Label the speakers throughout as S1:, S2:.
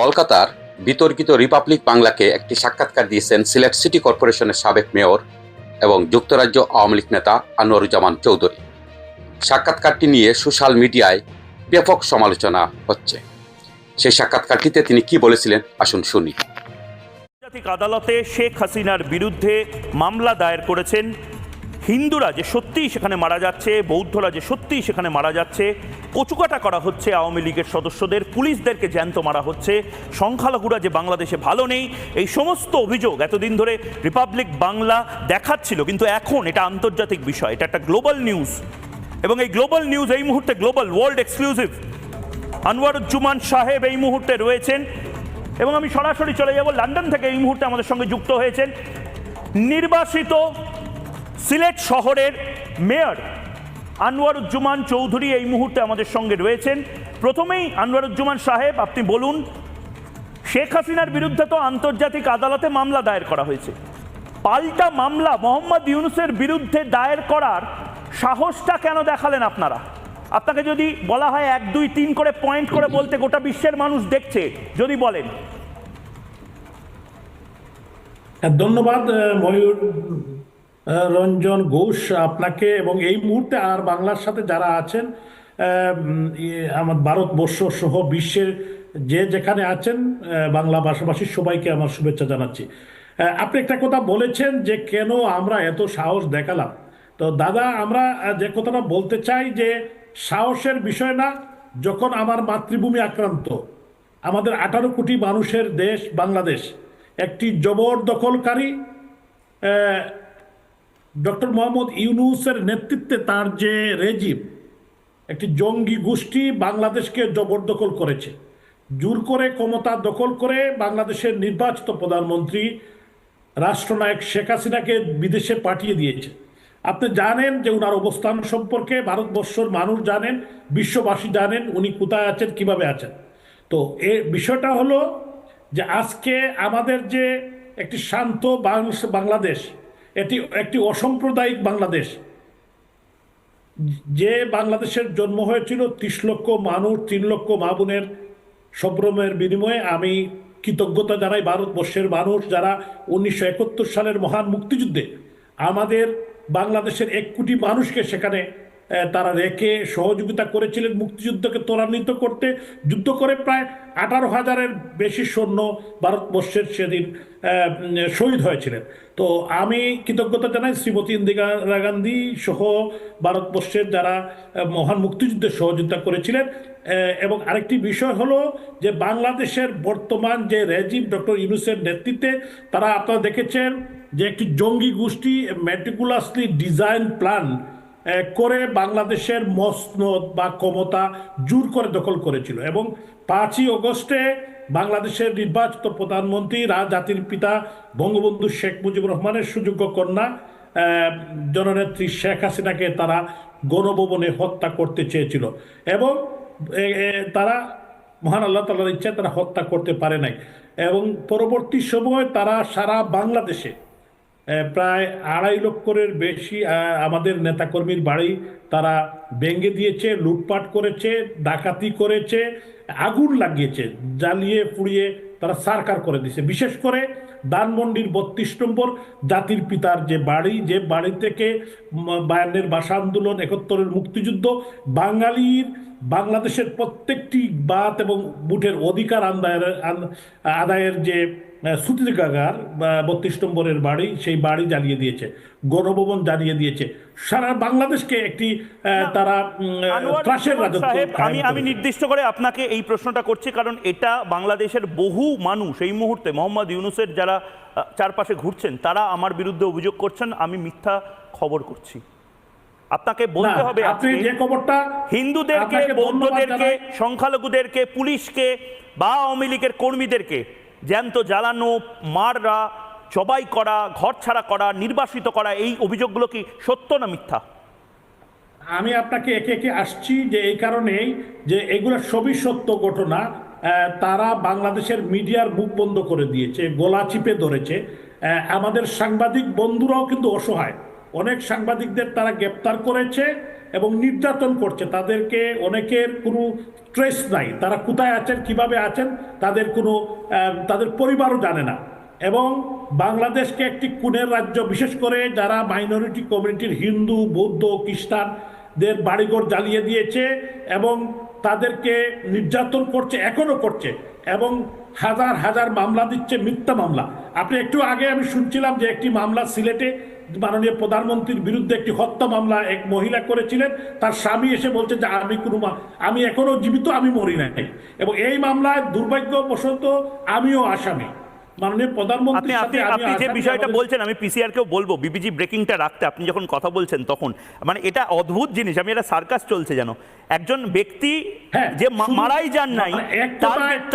S1: কলকাতার বিতর্কিত রিপাবলিক বাংলাকে একটি সাক্ষাৎকার দিয়েছেন সিলেট সিটি কর্পোরেশনের সাবেক মেয়র এবং যুক্তরাজ্য আওয়ামী লীগ নেতা আনোয়ারুজ্জামান চৌধুরী। সাক্ষাৎকারটি নিয়ে সোশ্যাল মিডিয়ায় ব্যাপক সমালোচনা হচ্ছে। সেই সাক্ষাৎকারটিতে তিনি কি বলেছিলেন আসুন শুনি।
S2: আন্তর্জাতিক আদালতে শেখ হাসিনার বিরুদ্ধে মামলা দায়ের করেছেন। হিন্দুরা যে সত্যিই সেখানে মারা যাচ্ছে, বৌদ্ধরা যে সত্যিই সেখানে মারা যাচ্ছে কচুকাটা করা হচ্ছে আওয়ামী লীগের সদস্যদের। পুলিশদেরকে জ্যান্ত মারা হচ্ছে। সংখ্যালঘুরা যে বাংলাদেশে ভালো নেই, এই সমস্ত অভিযোগ এতদিন ধরে রিপাবলিক বাংলা দেখাচ্ছিল, কিন্তু এখন এটা আন্তর্জাতিক বিষয়, এটা একটা গ্লোবাল নিউজ এবং এই গ্লোবাল নিউজ এই মুহূর্তে গ্লোবাল ওয়ার্ল্ড এক্সক্লুসিভ আনোয়ারুজ্জুমান সাহেব এই মুহূর্তে রয়েছেন। এবং আমি সরাসরি চলে যাব, লন্ডন থেকে এই মুহূর্তে আমাদের সঙ্গে যুক্ত হয়েছেন নির্বাসিত সিলেট শহরের মেয়র আনোয়ারুজ্জামান চৌধুরী এই মুহূর্তে আমাদের সঙ্গে রয়েছেন। প্রথমেই আনোয়ারুজ্জামান সাহেব আপনি বলুন শেখ হাসিনার বিরুদ্ধে তো আন্তর্জাতিক আদালতে মামলা দায়ের করা হয়েছে। পাল্টা মামলা মোহাম্মদ ইউনুসের বিরুদ্ধে দায়ের করার সাহসটা কেন দেখালেন আপনারা? আপনাকে যদি বলা হয় এক দুই তিন করে পয়েন্ট করে বলতে গোটা বিশ্বের মানুষ দেখছে যদি বলেন।
S3: হ্যাঁ, ধন্যবাদ ময়ূর রঞ্জন ঘোষ আপনাকে এবং এই মুহূর্তে আর বাংলার সাথে যারা আছেন ইয়ে, আমার ভারতবর্ষ সহ বিশ্বের যে যেখানে আছেন বাংলা ভাষাভাষী সবাইকে আমার শুভেচ্ছা জানাচ্ছি। আপনি একটা কথা বলেছেন যে কেন আমরা এত সাহস দেখালাম। তো দাদা আমরা যে কথাটা বলতে চাই যে সাহসের বিষয় না যখন আমার মাতৃভূমি আক্রান্ত আমাদের আঠারো কোটি মানুষের দেশ বাংলাদেশ একটি জবরদখলকারী ডক্টর মোহাম্মদ ইউনুসের নেতৃত্বে তার যে রেজিম, একটি জঙ্গি গোষ্ঠী বাংলাদেশকে জবরদখল করেছে। জোর করে ক্ষমতা দখল করে বাংলাদেশের নির্বাচিত প্রধানমন্ত্রী রাষ্ট্রনায়ক শেখ হাসিনাকে বিদেশে পাঠিয়ে দিয়েছে। আপনি জানেন যে ওনার অবস্থান সম্পর্কে, ভারতবর্ষর মানুষ জানেন, বিশ্ববাসী জানেন উনি কোথায় আছেন, কীভাবে আছেন। তো এ বিষয়টা হলো যে আজকে আমাদের যে একটি শান্ত বাংলাদেশ এটি একটি অসাম্প্রদায়িক বাংলাদেশ। যে বাংলাদেশের জন্ম হয়েছিল ত্রিশ লক্ষ মানুষ, তিন লক্ষ মা বোনের সম্ভ্রমের বিনিময়ে, আমি কৃতজ্ঞতা জানাই ভারতবর্ষের মানুষ যারা উনিশশো একাত্তর সালের মহান মুক্তিযুদ্ধে আমাদের বাংলাদেশের এক কোটি মানুষকে সেখানে তারা রেখে সহযোগিতা করেছিলেন মুক্তিযুদ্ধকে ত্বরান্বিত করতে। যুদ্ধ করে প্রায় আঠারো হাজারের বেশি সৈন্য ভারতবর্ষের সেদিন শহীদ হয়েছিলেন। তো আমি কৃতজ্ঞতা জানাই শ্রীমতী ইন্দিরা গান্ধী সহ ভারতবর্ষের যারা মহান মুক্তিযুদ্ধে সহযোগিতা করেছিলেন। এবং আরেকটি বিষয় হলো যে বাংলাদেশের বর্তমান যে রেজিম ডক্টর ইউনুসের নেতৃত্বে, তারা আপনারা দেখেছেন যে একটি জঙ্গি গোষ্ঠী মেটিকুলাসলি ডিজাইন প্ল্যান করে বাংলাদেশের মসনদ বা ক্ষমতা জোর করে দখল করেছিল এবং পাঁচই অগস্টে বাংলাদেশের নির্বাচিত প্রধানমন্ত্রী রা জাতির পিতা বঙ্গবন্ধু শেখ মুজিবুর রহমানের সুযোগ্য কন্যা জননেত্রী শেখ হাসিনাকে তারা গণভবনে হত্যা করতে চেয়েছিল এবং তারা মহান আল্লাহ তাল্লার ইচ্ছায় তারা হত্যা করতে পারে নাই এবং পরবর্তী সময় তারা সারা বাংলাদেশে প্রায় আড়াই লক্ষের বেশি আমাদের নেতাকর্মীর বাড়ি তারা ভেঙে দিয়েছে, লুটপাট করেছে, ডাকাতি করেছে, আগুন লাগিয়েছে, জ্বালিয়ে পুড়িয়ে তারা সারকার করে দিয়েছে। বিশেষ করে দানমন্ডির বত্রিশ নম্বর জাতির পিতার যে বাড়ি যে বাড়ি থেকে বায়ান্নের ভাষা আন্দোলন, একাত্তরের মুক্তিযুদ্ধ, বাঙালির, বাংলাদেশের প্রত্যেকটি বাত এবং বুটের অধিকার আদায়ের আদায়ের যে সুতিকাগার বত্রিশ নম্বরের বাড়ি সেই বাড়ি জ্বালিয়ে দিয়েছে গণভবন জ্বালিয়ে দিয়েছে। সারা বাংলাদেশকে একটি তারা ত্রাসের রাজত্ব
S2: আমি আমি নির্দিষ্ট করে আপনাকে এই প্রশ্নটা করছি কারণ এটা বাংলাদেশের বহু মানুষ এই মুহূর্তে মোহাম্মদ ইউনুসের যারা চারপাশে ঘুরছেন তারা আমার বিরুদ্ধে অভিযোগ করছেন আমি মিথ্যা খবর করছি। আপনাকে বলতে হবে
S3: আপনি যে খবরটা
S2: হিন্দুদেরকে বৌদ্ধদেরকে সংখ্যালঘুদেরকে পুলিশকে বা আওয়ামী লীগের কর্মীদেরকে জ্যান্ত জ্বালানো, মাররা, জবাই করা ঘর ছাড়া করা, নির্বাসিত করা, এই অভিযোগগুলো কি সত্য না মিথ্যা?
S3: আমি আপনাকে একে একে আসছি যে এই কারণেই যে এগুলো সবই সত্য ঘটনা তারা বাংলাদেশের মিডিয়ার মুখ বন্ধ করে দিয়েছে, গলা চিপে ধরেছে। আমাদের সাংবাদিক বন্ধুরাও কিন্তু অসহায়। অনেক সাংবাদিকদের তারা গ্রেপ্তার করেছে এবং নির্যাতন করছে। তাদেরকে অনেকের কোনো ট্রেস নাই। তারা কোথায় আছেন, কীভাবে আছেন, তাদের কোনো তাদের পরিবারও জানে না। এবং বাংলাদেশকে একটি কুনের রাজ্য, বিশেষ করে যারা মাইনরিটি কমিউনিটির হিন্দু, বৌদ্ধ, খ্রিস্টানদের বাড়িঘর জ্বালিয়ে দিয়েছে এবং তাদেরকে নির্যাতন করছে, এখনও করছে এবং হাজার হাজার মামলা দিচ্ছে, মিথ্যা মামলা। আপনি একটু আগে আমি শুনছিলাম যে একটি মামলা সিলেটে মাননীয় প্রধানমন্ত্রীর বিরুদ্ধে একটি হত্যা মামলা এক মহিলা করেছিলেন। তার স্বামী এসে বলছে যে আমি কোনো আমি এখনও জীবিত, আমি মরি নাই। এবং এই মামলায় দুর্ভাগ্যবশত আমিও আসামি। মাননীয়
S2: আপনি আপনি আপনি যে বিষয়টা বলছেন আমি পিসিআর কেও বলব বিবিজি ব্রেকিংটা রাখতে। আপনি যখন কথা বলছেন তখন মানে এটা অদ্ভুত জিনিস আমি এটা সার্কাস চলছে যেন। একজন ব্যক্তি যে মারাই যান নাই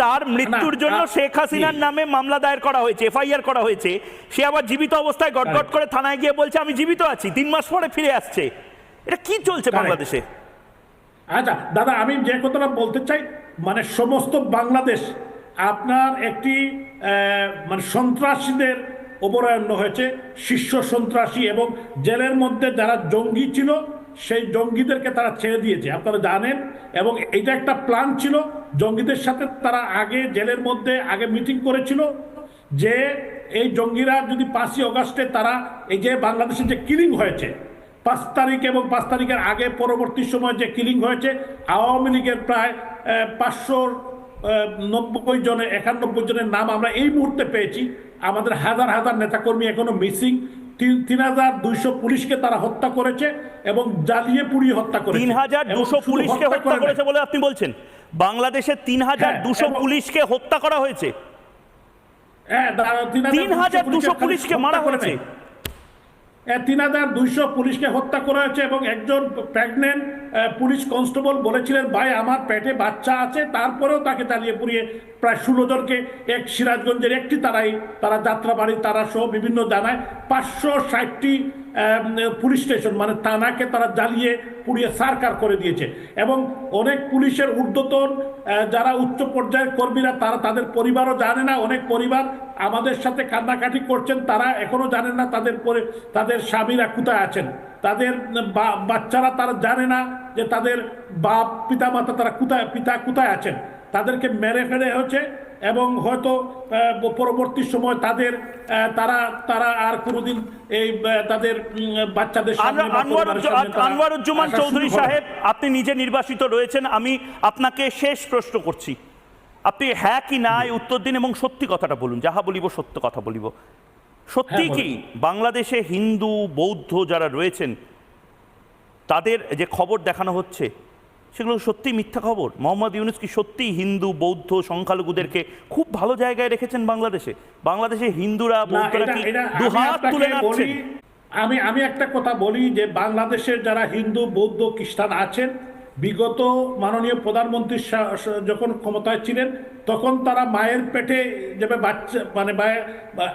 S2: তার মৃত্যুর জন্য শেখ হাসিনার নামে মামলা দায়ের করা হয়েছে এফআইআর করা হয়েছে সে আবার জীবিত অবস্থায় গটগট. করে থানায় গিয়ে বলছে আমি জীবিত আছি। তিন মাস পরে ফিরে আসছে। এটা কি চলছে বাংলাদেশে?
S3: আচ্ছা দাদা আমি যে কথাটা বলতে চাই মানে সমস্ত বাংলাদেশ আপনার একটি মানে সন্ত্রাসীদের অবরায়ন্য হয়েছে, শীর্ষ সন্ত্রাসী এবং জেলের মধ্যে যারা জঙ্গি ছিল, সেই জঙ্গিদেরকে তারা ছেড়ে দিয়েছে। আপনারা জানেন, এবং এটা একটা প্ল্যান ছিল, জঙ্গিদের সাথে তারা আগে জেলের মধ্যে আগে মিটিং করেছিল যে এই জঙ্গিরা যদি পাঁচই অগাস্টে তারা এই যে বাংলাদেশে যে কিলিং হয়েছে, পাঁচ তারিখ এবং পাঁচ তারিখের আগে পরবর্তী সময় যে কিলিং হয়েছে, আওয়ামী লীগের প্রায় পাঁচশো নব্বই জনের একানব্বই জনের নাম আমরা এই মুহূর্তে পেয়েছি। আমাদের হাজার হাজার নেতাকর্মী এখনও মিসিং। তিন হাজার দুইশো পুলিশকে তারা হত্যা করেছে এবং জ্বালিয়ে পুড়িয়ে হত্যা করেছে।
S2: তিন হাজার দুশো পুলিশকে হত্যা
S3: করে
S2: করেছে বলে আপনি বলছেন? বাংলাদেশে তিন হাজার
S3: হ্যাঁ,
S2: দুশো পুলিশকে হত্যা করা হয়েছে।
S3: হ্যাঁ,
S2: তিন হাজার দুশো পুলিশকে মারা
S3: করে
S2: হয়েছে।
S3: নাই। তিন হাজার দুইশো পুলিশকে হত্যা করা হয়েছে এবং একজন প্রেগনেন্ট পুলিশ কনস্টেবল বলেছিলেন, ভাই, আমার পেটে বাচ্চা আছে। তারপরেও তাকে চালিয়ে পুড়িয়ে প্রায় ষোলো জনকে এক সিরাজগঞ্জের একটি তারাই, তারা যাত্রাবাড়ি, তারা সহ বিভিন্ন জানায় পাঁচশো ষাটটি পুলিশ স্টেশন মানে থানাকে তারা জ্বালিয়ে পুড়িয়ে সারকার করে দিয়েছে। এবং অনেক পুলিশের ঊর্ধ্বতন যারা উচ্চ পর্যায়ের কর্মীরা, তারা তাদের পরিবারও জানে না। অনেক পরিবার আমাদের সাথে কান্নাকাটি করছেন, তারা এখনও জানেন না তাদের পরে তাদের স্বামীরা কোথায় আছেন। তাদের বাচ্চারা তারা জানে না যে তাদের বাপ পিতা মাতা তারা কোথায়, পিতা কোথায় আছেন। তাদেরকে মেরে ফেলে হয়েছে। এবং হয়তো পরবর্তী সময় তাদের তারা তারা আর কোনোদিন এই তাদের বাচ্চাদের
S2: আনোয়ারুজ্জামান চৌধুরী সাহেব আপনি নিজে নির্বাসিত রয়েছেন আমি আপনাকে শেষ প্রশ্ন করছি। আপনি হ্যাঁ কি না উত্তর দিন এবং সত্যি কথাটা বলুন যাহা বলিব সত্য কথা বলিব। সত্যি
S3: হ্যাঁ,
S2: কি বাংলাদেশে হিন্দু বৌদ্ধ যারা রয়েছেন তাদের যে খবর দেখানো হচ্ছে সেগুলো সত্যি মিথ্যা খবর। মোহাম্মদ ইউনুস কি সত্যি হিন্দু বৌদ্ধ সংখ্যালঘুদেরকে খুব ভালো জায়গায় রেখেছেন বাংলাদেশে? বাংলাদেশে হিন্দুরা বৌদ্ধরা কি দুহাত তুলে নাচছেন
S3: আমি আমি একটা কথা বলি যে বাংলাদেশের যারা হিন্দু বৌদ্ধ খ্রিস্টান আছেন বিগত মাননীয় প্রধানমন্ত্রী যখন ক্ষমতায় ছিলেন, তখন তারা মায়ের পেটে যেভাবে বাচ্চা মানে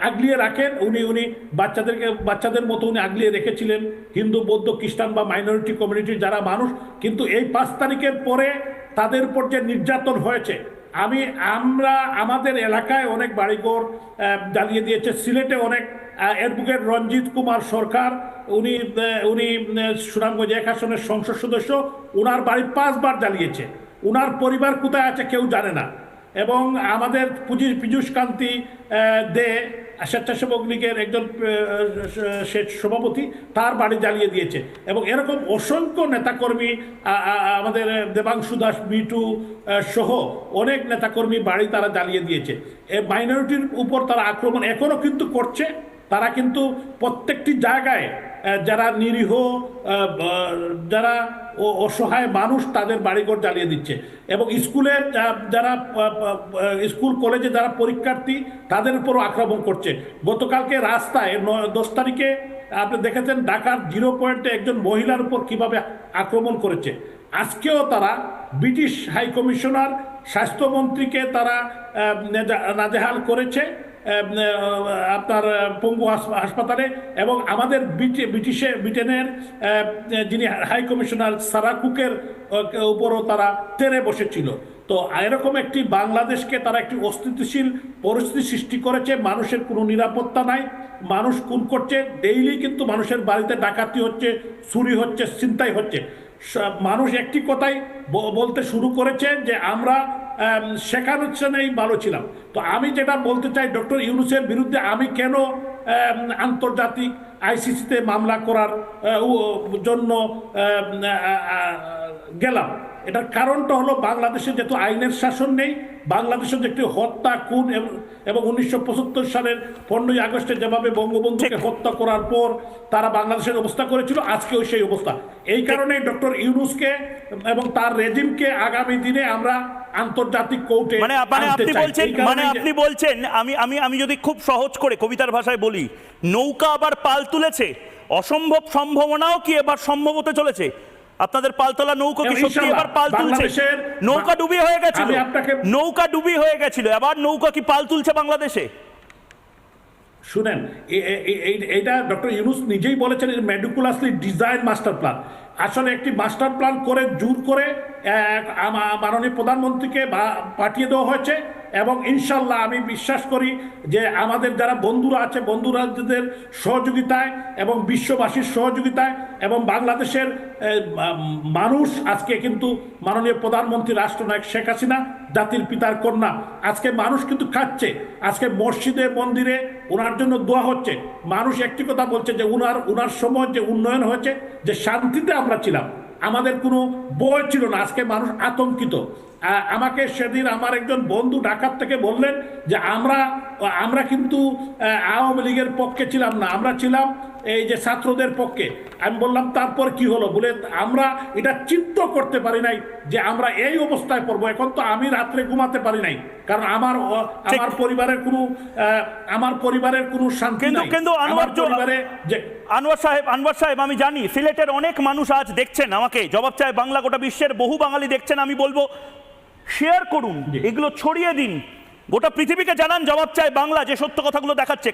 S3: আগলিয়ে রাখেন, উনি উনি বাচ্চাদেরকে, বাচ্চাদের মতো উনি আগলিয়ে রেখেছিলেন, হিন্দু, বৌদ্ধ, খ্রিস্টান বা মাইনরিটি কমিউনিটির যারা মানুষ। কিন্তু এই পাঁচ তারিখের পরে তাদের উপর যে নির্যাতন হয়েছে, আমি, আমরা, আমাদের এলাকায় অনেক বাড়িঘর জ্বালিয়ে দিয়েছে, সিলেটে অনেক অ্যাডভোকেট রঞ্জিত কুমার সরকার, উনি উনি, সুনামগঞ্জ এক আসনের সংসদ সদস্য, উনার বাড়ি পাঁচবার জ্বালিয়েছে। উনার পরিবার কোথায় আছে কেউ জানে না। এবং আমাদের পীযুষ কান্তি দে, স্বেচ্ছাসেবক লীগের একজন সভাপতি, তার বাড়ি জ্বালিয়ে দিয়েছে। এবং এরকম অসংখ্য নেতাকর্মী আমাদের দেবাংশু দাস মিটু সহ অনেক নেতাকর্মী বাড়ি তারা জ্বালিয়ে দিয়েছে। এই মাইনরিটির উপর তারা আক্রমণ এখনও কিন্তু করছে। তারা কিন্তু প্রত্যেকটি জায়গায় যারা নিরীহ যারা অসহায় মানুষ তাদের বাড়িঘর জ্বালিয়ে দিচ্ছে। এবং স্কুলে যারা স্কুল, কলেজে যারা পরীক্ষার্থী, তাদের উপরও আক্রমণ করছে। গতকালকে রাস্তায় দশ তারিখে আপনি দেখেছেন ঢাকার জিরো পয়েন্টে একজন মহিলার উপর কীভাবে আক্রমণ করেছে। আজকেও তারা ব্রিটিশ হাই কমিশনার স্বাস্থ্যমন্ত্রীকে তারা নাজেহাল করেছে। আপনার পঙ্গু হাসপাতালে এবং আমাদের ব্রিটি- ব্রিটিশে, ব্রিটেনের যিনি হাই কমিশনার সারা কুকের উপরও তারা তেরে বসেছিল। তো এরকম একটি বাংলাদেশকে তারা একটি অস্তিত্বশীল পরিস্থিতি সৃষ্টি করেছে, মানুষের কোনো নিরাপত্তা নাই, মানুষ খুন করছে ডেইলি কিন্তু মানুষের বাড়িতে ডাকাতি হচ্ছে, চুরি হচ্ছে চিন্তাই হচ্ছে। মানুষ একটি কথাই বলতে শুরু করেছে যে আমরা আম, সেখানেই ভালো ছিলাম। তো আমি যেটা বলতে চাই ডক্টর ইউনুসের বিরুদ্ধে আমি কেন আন্তর্জাতিক আইসিসিতে মামলা করার জন্য গেলাম। এটার কারণটা হলো বাংলাদেশে যেহেতু আইনের শাসন নেই বাংলাদেশে যে একটি হত্যা খুন এবং- উনিশশো পঁচাত্তর সালের পনেরোই আগস্টে যেভাবে বঙ্গবন্ধুকে হত্যা করার পর তারা বাংলাদেশের অবস্থা করেছিল আজকেও সেই অবস্থা। এই কারণে ডক্টর ইউনুসকে এবং তার রেজিমকে আগামী দিনে আমরা আন্তর্জাতিক কোর্টে
S2: মানে মানে আপনি বলছেন মানে আপনি বলছেন আমি আমি আমি যদি খুব সহজ করে কবিতার ভাষায় বলি নৌকা আবার পাল তুলেছে অসম্ভব সম্ভাবনাও কি এবার সম্ভব হতে চলেছে? আপনাদের পালতোলা নৌকা কি সত্যি এবার পাল তুলছে? নৌকা ডুবি হয়ে গেছিল। নৌকা ডুবি হয়ে গেছিল। এবার নৌকা কি পাল তুলছে বাংলাদেশে?
S3: শুনেন এইটা ডক্টর ইউনুস নিজেই বলেছেন মেডিকুলাসলি ডিজাইন মাস্টার প্ল্যান আসলে একটি মাস্টার প্ল্যান করে জোর করে মাননীয় প্রধানমন্ত্রীকে পাঠিয়ে দেওয়া হয়েছে। এবং ইনশাল্লাহ আমি বিশ্বাস করি যে আমাদের যারা বন্ধুরা আছে বন্ধুরাজ্যদের সহযোগিতায় এবং বিশ্ববাসীর সহযোগিতায় এবং বাংলাদেশের মানুষ আজকে কিন্তু মাননীয় প্রধানমন্ত্রী রাষ্ট্রনায়ক শেখ হাসিনা, জাতির পিতার কন্যা। আজকে মানুষ কিন্তু খাচ্ছে। আজকে মসজিদে, মন্দিরে ওনার জন্য দোয়া হচ্ছে। মানুষ একটি কথা বলছে যে উনার উনার সময় যে উন্নয়ন হয়েছে, যে শান্তিতে আমরা ছিলাম। আমাদের কোনো বই ছিল না। আজকে মানুষ আতঙ্কিত। আমাকে সেদিন আমার একজন বন্ধু ডাকাত থেকে বললেন যে, আমরা আমরা কিন্তু আওয়ামী লীগের পক্ষে ছিলাম না। আমরা ছিলাম এই যে ছাত্রদের পক্ষে আমি বললাম তারপর কি হলো? বলে আমরা এটা চিন্তা করতে পারি নাই যে আমরা এই অবস্থায় পড়ব। এখন তো আমি রাত্রে ঘুমাতে পারি নাই। কারণ আমার আমার পরিবারের কোনো আমার পরিবারের কোনো শান্তি
S2: কিন্তু-
S3: নাই।
S2: কিন্তু আনোয়ার
S3: পরিবারে যে
S2: আনোয়ার সাহেব আনোয়ার সাহেব আমি জানি সিলেটের অনেক মানুষ আজ দেখছেন আমাকে জবাব চায় বাংলা গোটা বিশ্বের বহু বাঙালি দেখছেন আমি বলব শেয়ার করুন। এগুলো ছড়িয়ে দিন। গোটা পৃথিবীকে জানান জবাব চায় বাংলা যে সত্য কথাগুলো দেখাচ্ছে।